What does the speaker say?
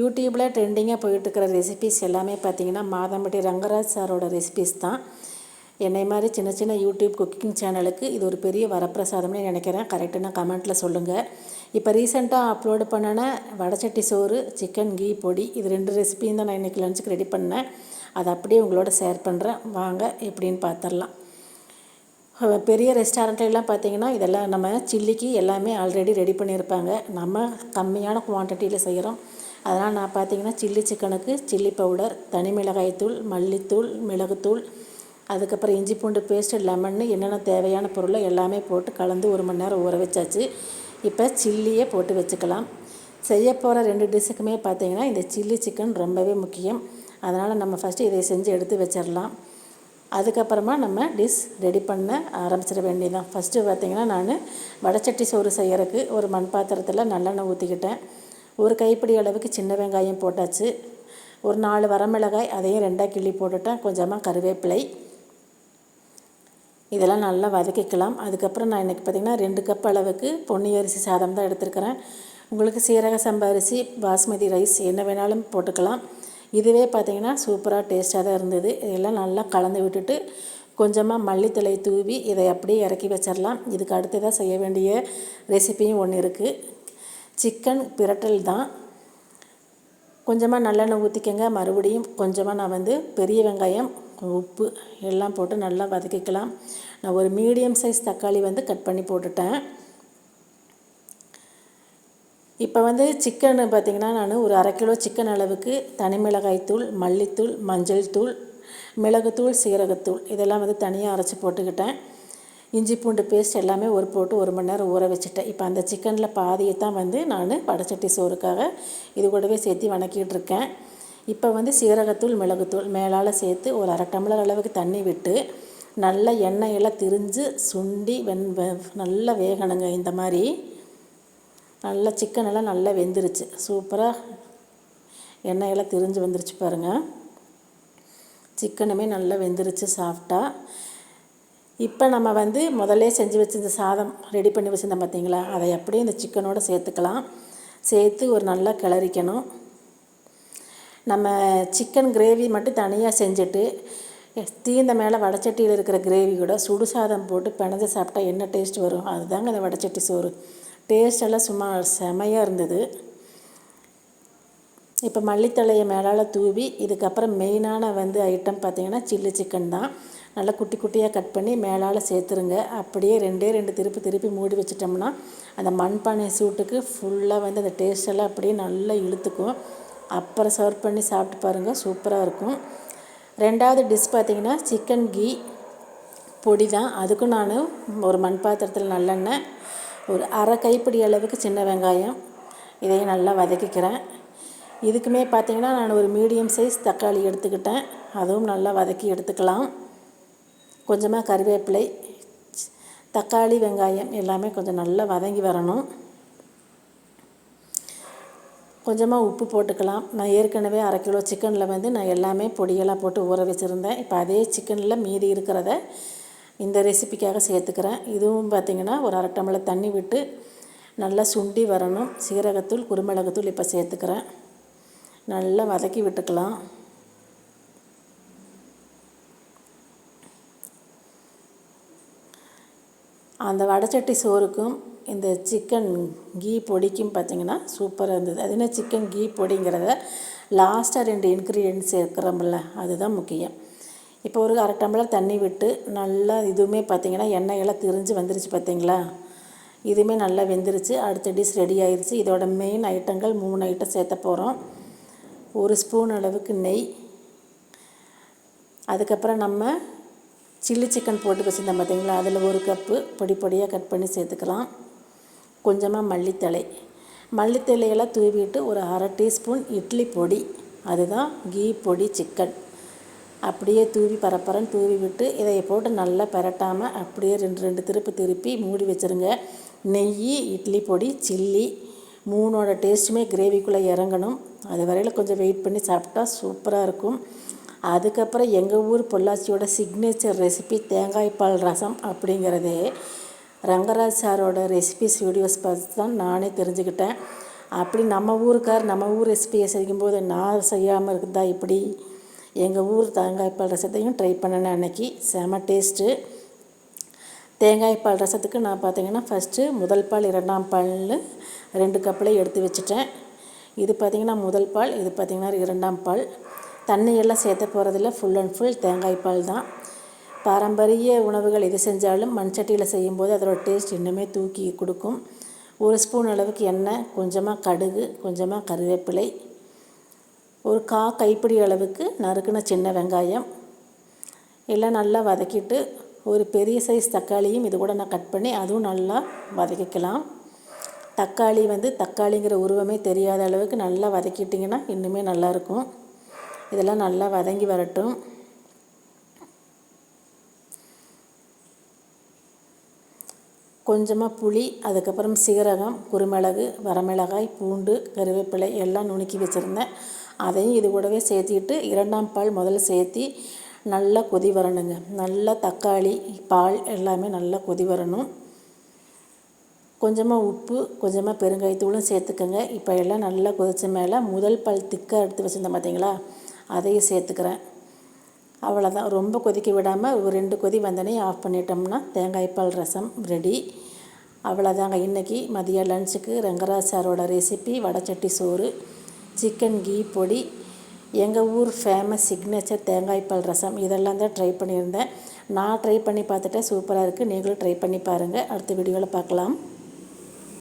யூடியூப்பில் ட்ரெண்டிங்காக போயிட்டுருக்கிற ரெசிபிஸ் எல்லாமே பார்த்திங்கன்னா மாதம்பட்டி ரங்கராஜ் சாரோட ரெசிபிஸ் தான். என்னை மாதிரி சின்ன சின்ன யூடியூப் குக்கிங் சேனலுக்கு இது ஒரு பெரிய வரப்பிரசாதம்னு நினைக்கிறேன். கரெக்டான கமெண்ட்டில் சொல்லுங்கள் இப்போ ரீசெண்டாக அப்லோடு பண்ணின வடச்சட்டி சோறு சிக்கன் கீ பொடி இது ரெண்டு ரெசிபியும் தான் நான் இன்றைக்கி லஞ்சுக்கு ரெடி பண்ணேன். அதை அப்படியே உங்களோட ஷேர் பண்ணுறேன் வாங்க எப்படின்னு பார்த்துடலாம் பெரிய ரெஸ்டாரண்ட்லாம் பார்த்திங்கன்னா இதெல்லாம் நம்ம சில்லிக்கு எல்லாமே ஆல்ரெடி ரெடி பண்ணியிருப்பாங்க. நம்ம கம்மியான குவான்டிட்டியில் செய்கிறோம் அதனால் நான் பார்த்தீங்கன்னா சில்லி சிக்கனுக்கு சில்லி பவுடர் தனி மிளகாய்த்தூள் மல்லித்தூள் மிளகுத்தூள் அதுக்கப்புறம் இஞ்சி பூண்டு பேஸ்ட்டு லெமன்னு என்னென்ன தேவையான பொருளை எல்லாமே போட்டு கலந்து ஒரு மணி நேரம் ஊற வச்சாச்சு. இப்போ சில்லியே போட்டு வச்சுக்கலாம். செய்ய போகிற ரெண்டு டிஷ்ஷுக்குமே பார்த்தீங்கன்னா இந்த சில்லி சிக்கன் ரொம்பவே முக்கியம். அதனால் நம்ம ஃபஸ்ட்டு இதை செஞ்சு எடுத்து வச்சிடலாம். அதுக்கப்புறமா நம்ம டிஷ் ரெடி பண்ண ஆரம்பிச்சிட வேண்டியதான் ஃபஸ்ட்டு பார்த்திங்கன்னா நான் வடச்சட்டி சோறு செய்கிறதுக்கு ஒரு மண் பாத்திரத்தில் நல்லெண்ணெய் ஊற்றிக்கிட்டேன் ஒரு கைப்பிடி அளவுக்கு சின்ன வெங்காயம் போட்டாச்சு. ஒரு நாலு வரமிளகாய் அதையும் ரெண்டாக கிள்ளி போட்டுட்டேன் கொஞ்சமாக கருவேப்பிலை. இதெல்லாம் நல்லா வதக்கிக்கலாம். அதுக்கப்புறம் நான் இன்றைக்கி பார்த்திங்கன்னா ரெண்டு கப் அளவுக்கு பொன்னி அரிசி சாதம் தான் எடுத்துருக்கிறேன். உங்களுக்கு சீரக சம்பா அரிசி பாஸ்மதி ரைஸ் என்ன வேணாலும் போட்டுக்கலாம். இதுவே பார்த்திங்கன்னா சூப்பராக டேஸ்ட்டாக தான் இருந்தது. இதெல்லாம் நல்லா கலந்து விட்டுட்டு கொஞ்சமாக மல்லித்தலை தூவி இதை அப்படியே இறக்கி வச்சிடலாம் இதுக்கு அடுத்ததாக செய்ய வேண்டிய ரெசிபியும் ஒன்று இருக்குது சிக்கன் பிரட்டல் தான். கொஞ்சமாக நல்லெண்ணெய் ஊற்றிக்கங்க மறுபடியும் கொஞ்சமாக நான் வந்து பெரிய வெங்காயம் உப்பு எல்லாம் போட்டு நல்லா வதக்கிக்கலாம். நான் ஒரு மீடியம் சைஸ் தக்காளி வந்து கட் பண்ணி போட்டுட்டேன். இப்போ வந்து சிக்கன் பார்த்திங்கன்னா நான் ஒரு அரை கிலோ சிக்கன் அளவுக்கு தனி மிளகாய்த்தூள் மல்லித்தூள் மஞ்சள் தூள் மிளகுத்தூள் சீரகத்தூள் இதெல்லாம் வந்து தனியாக அரைச்சி போட்டுக்கிட்டேன். இஞ்சி பூண்டு பேஸ்ட் எல்லாமே ஒரு போட்டு ஒரு மணி நேரம் ஊற வச்சுட்டேன். இப்போ அந்த சிக்கனில் பாதியை தான் வந்து நான் படச்சட்டி சோறுக்காக இது கூடவே சேர்த்து வணக்கிட்டு இருக்கேன். இப்போ வந்து சீரகத்தூள் மிளகுத்தூள் மேலால் சேர்த்து ஒரு அரை டம்ளர் அளவுக்கு தண்ணி விட்டு நல்லா எண்ணெயெல்லாம் திரிஞ்சு சுண்டி வெண் நல்லா வேகணுங்க இந்த மாதிரி. நல்லா சிக்கன் எல்லாம் நல்லா வெந்துருச்சு. சூப்பராக எண்ணெயெல்லாம் திரிஞ்சு வந்துருச்சு பாருங்கள் சிக்கனுமே நல்லா வெந்துருச்சு சாஃப்டாக இப்போ நம்ம வந்து முதல்ல செஞ்சு வச்சிருந்த சாதம் ரெடி பண்ணி வச்சுருந்தோம் பார்த்தீங்களா? அதை அப்படியே இந்த சிக்கனோடு சேர்த்துக்கலாம். சேர்த்து ஒரு நல்லா கிளறிக்கணும். நம்ம சிக்கன் கிரேவி மட்டும் தனியாக செஞ்சுட்டு தீந்த மேலே வடச்சட்டியில் இருக்கிற கிரேவி கூட சுடு சாதம் போட்டு பிணைஞ்சு சாப்பிட்டா என்ன டேஸ்ட் வரும்? அதுதாங்க அந்த வடச்சட்டி சோறு. டேஸ்டெல்லாம் சும்மா செமையாக இருந்தது. இப்போ மல்லித்தழையை மேலால் தூவி இதுக்கப்புறம் மெயினான வந்து ஐட்டம் பார்த்திங்கன்னா சில்லி சிக்கன் தான். நல்லா குட்டி குட்டியாக கட் பண்ணி மேலால் சேர்த்துருங்க. அப்படியே ரெண்டே ரெண்டு திருப்பி திருப்பி மூடி வச்சிட்டோம்னா அந்த மண்பானை சூட்டுக்கு ஃபுல்லாக வந்து அந்த டேஸ்டெல்லாம் அப்படியே நல்லா இழுத்துக்கும். அப்புறம் சர்வ் பண்ணி சாப்பிட்டு பாருங்கள் சூப்பராக இருக்கும். ரெண்டாவது டிஷ் பார்த்திங்கன்னா சிக்கன் கீ பொடி தான். அதுக்கும் நான் ஒரு மண் பாத்திரத்தில் நல்லெண்ணெய் ஒரு அரை கைப்பிடி அளவுக்கு சின்ன வெங்காயம் இதையும் நல்லா வதக்கிக்கிறேன். இதுக்குமே பார்த்திங்கன்னா நான் ஒரு மீடியம் சைஸ் தக்காளி எடுத்துக்கிட்டேன். அதுவும் நல்லா வதக்கி எடுத்துக்கலாம். கொஞ்சமாக கருவேப்பிலை தக்காளி வெங்காயம் எல்லாமே கொஞ்சம் நல்லா வதங்கி வரணும். கொஞ்சமாக உப்பு போட்டுக்கலாம். நான் ஏற்கனவே அரை கிலோ சிக்கனில் வந்து நான் எல்லாமே பொடியெல்லாம் போட்டு ஊற வச்சுருந்தேன். இப்போ அதே சிக்கனில் மீதி இருக்கிறத இந்த ரெசிபிக்காக சேர்த்துக்கிறேன். இதுவும் பார்த்திங்கன்னா ஒரு அரை டம்ளர் தண்ணி விட்டு நல்லா சுண்டி வரணும். சீரகத்தூள் குருமிளகுத்தூள் இப்போ சேர்த்துக்கிறேன். நல்லா வதக்கி விட்டுக்கலாம். அந்த வடச்சட்டி சோறுக்கும் இந்த சிக்கன் கீ பொடிக்கும் பார்த்திங்கன்னா சூப்பராக இருந்தது. அது என்ன சிக்கன் கீ பொடிங்கிறத லாஸ்ட்டாக ரெண்டு இன்க்ரீடியன்ட் சேர்க்குறோம்ல அதுதான் முக்கியம். இப்போ ஒரு அரை டம்ளர் தண்ணி விட்டு நல்லா இதுவுமே பார்த்திங்கன்னா எண்ணெயெல்லாம் திரிஞ்சு வந்துருச்சு பார்த்திங்களா? இதுவுமே நல்லா வெந்துருச்சு. அடுத்த டிஷ் ரெடி ஆயிடுச்சு இதோட மெயின் ஐட்டங்கள் மூணு ஐட்டம் சேர்த்த போகிறோம் ஒரு ஸ்பூன் அளவுக்கு நெய். அதுக்கப்புறம் நம்ம சில்லி சிக்கன் போட்டு வச்சுருந்தேன் பார்த்திங்களா? அதில் ஒரு கப்பு பொடி பொடியாக கட் பண்ணி சேர்த்துக்கலாம். கொஞ்சமாக மல்லித்தழை மல்லித்தழையெல்லாம் தூவிட்டு ஒரு அரை டீஸ்பூன் இட்லி பொடி அதுதான் கீ பொடி சிக்கன். அப்படியே தூவி பரப்பரன்னு தூவி விட்டு இதை போட்டு நல்லா பரட்டாமல் அப்படியே ரெண்டு ரெண்டு திருப்பி திருப்பி மூடி வச்சுருங்க. நெய் இட்லி பொடி சில்லி மூணோட டேஸ்ட்டுமே கிரேவிக்குள்ளே இறங்கணும். அது வரையில் கொஞ்சம் வெயிட் பண்ணி சாப்பிட்டா சூப்பராக இருக்கும். அதுக்கப்புறம் எங்கள் ஊர் பொள்ளாச்சியோட சிக்னேச்சர் ரெசிபி தேங்காய் பால் ரசம் அப்படிங்கிறதே ரங்கராஜ் சாரோட ரெசிபிஸ் வீடியோஸ் பார்த்து தான் நானே தெரிஞ்சுக்கிட்டேன். அப்படி நம்ம ஊருக்கார் நம்ம ஊர் ரெசிபியை செய்யும்போது நான் செய்யாமல் இருக்குதா இப்படி? எங்கள் ஊர் தேங்காய் பால் ரசத்தையும் ட்ரை பண்ணினேன் அன்னைக்கு. செம டேஸ்ட்டு தேங்காய் பால் ரசத்துக்கு நான் பார்த்தீங்கன்னா ஃபஸ்ட்டு முதல் பால் இரண்டாம் பால்னு ரெண்டு கப்பில் எடுத்து வச்சுட்டேன். இது பார்த்திங்கன்னா முதல் பால் இது பார்த்திங்கன்னா இரண்டாம் பால். தண்ணியெல்லாம் சேர்த்த போகிறதில்ல ஃபுல் அண்ட் ஃபுல் தேங்காய் பால் தான். பாரம்பரிய உணவுகள் எது செஞ்சாலும் மண் சட்டியில் செய்யும்போது அதோடய டேஸ்ட் இன்னுமே தூக்கி கொடுக்கும். ஒரு ஸ்பூன் அளவுக்கு எண்ணெய் கொஞ்சமாக கடுகு கொஞ்சமாக கருவேப்பிலை ஒரு கா கைப்பிடி அளவுக்கு நறுக்குன சின்ன வெங்காயம். எல்லாம் நல்லா வதக்கிட்டு ஒரு பெரிய சைஸ் தக்காளியும் இது கூட நான் கட் பண்ணி அதுவும் நல்லா வதக்கிக்கலாம். தக்காளி வந்து தக்காளிங்கிற உருவமே தெரியாத அளவுக்கு நல்லா வதக்கிட்டிங்கன்னா இன்னுமே நல்லாயிருக்கும் இதெல்லாம் நல்லா வதங்கி வரட்டும். கொஞ்சமாக புளி அதுக்கப்புறம் சீரகம் குருமிளகு வரமிளகாய் பூண்டு கருவேப்பிலை எல்லாம் நுணுக்கி வச்சுருந்தேன். அதையும் இது கூடவே சேர்த்திட்டு இரண்டாம் பால் முதல்ல சேர்த்தி நல்லா கொதி வரணுங்க. நல்லா தக்காளி பால் எல்லாமே நல்லா கொதி வரணும். கொஞ்சமாக உப்பு கொஞ்சமாக பெருங்காயத்தூளும் சேர்த்துக்கோங்க. இப்போ எல்லாம் நல்லா கொதித்த மேலே முதல் பால் திக்காக எடுத்து வச்சுருந்தேன் பார்த்தீங்களா அதையும் சேர்த்துக்கிறேன். அவ்வளோதான் ரொம்ப கொதிக்க விடாமல் ஒரு ரெண்டு கொதி வந்தோடனே ஆஃப் பண்ணிட்டோம்னா தேங்காய் பால் ரசம் ரெடி அவ்வளோதாங்க இன்றைக்கி மதிய லஞ்சுக்கு ரங்கராஜ் சாரோட ரெசிபி வடச்சட்டி சோறு சிக்கன் கீ பொடி. எங்கள் ஊர் ஃபேமஸ் சிக்னேச்சர் தேங்காய் பால் ரசம். இதெல்லாம் தான் ட்ரை பண்ணியிருந்தேன். நான் ட்ரை பண்ணி பார்த்துட்டேன். சூப்பராக இருக்குது நீங்களும் ட்ரை பண்ணி பாருங்கள் அடுத்த வீடியோவில் பார்க்கலாம்.